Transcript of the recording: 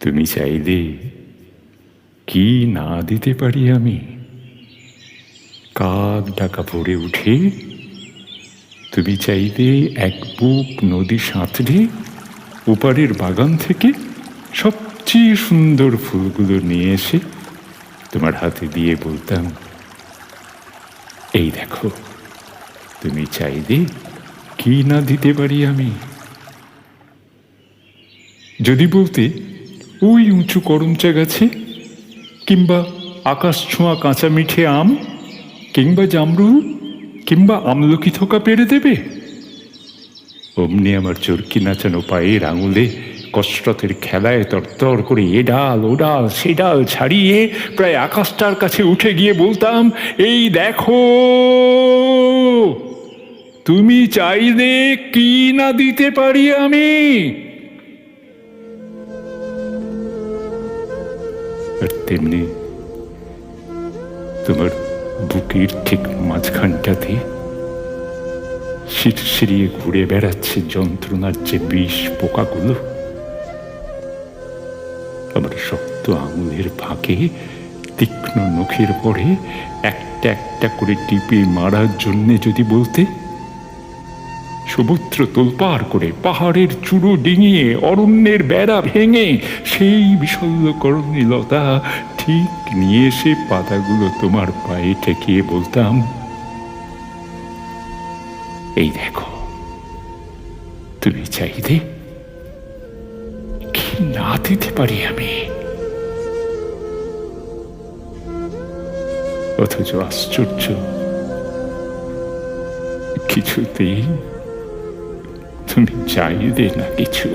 তুমি চাইলে কি না দিতে পারি আমি? কাক ডাকা ভরে উঠে, তুমি চাইলে এক বুক নদী সাঁতরে ওপারের বাগান থেকে সবচেয়ে সুন্দর ফুলগুলো নিয়ে এসে তোমার হাতে দিয়ে বলতাম, এই দেখো, তুমি চাইলে কি না দিতে পারি আমি? যদি বলতে ওই উঁচু করমচা গাছে, কিংবা আকাশ ছোঁয়া কাঁচা মিঠে আম, কিংবা জামরুল কিংবা আমলকি থোকা পেরে দেবে? অমনি আমার চরকি নাচানো পায়ের আঙুলে কসরতের খেলায় তরতর করে এ ডাল, ও ডাল, সে ডাল ছাড়িয়ে প্রায় আকাশটার কাছে উঠে গিয়ে বলতাম, এই দেখো, তুমি চাইলে কি না দিতে পারি আমি? আর তেমনি তোমার বুকের ঠিক মাঝখানটাতে সিরিয়ে ঘুরে বেড়াচ্ছে যন্ত্রণার যে বিষ পোকাগুলো, আমার শক্ত আঙুলের ফাঁকে তীক্ষ্ণ নখের পরে একটা একটা করে টিপে মারার জন্যে যদি বলতে সমুদ্র তোলপার করে পাহাড়ের চূড়ো ডিঙিয়ে অরণ্যের বেড়া ভেঙে সেই বিশল্যকরণী লতা ঠিক নিয়ে এসে পাতাগুলো তোমার পায়ে ঠেকিয়ে বলতাম, এই দেখো, তুমি চাইলে কি না দিতে পারি আমি। অথচ আশ্চর্য, কিছুতেই তুমি চাইলে না কিছু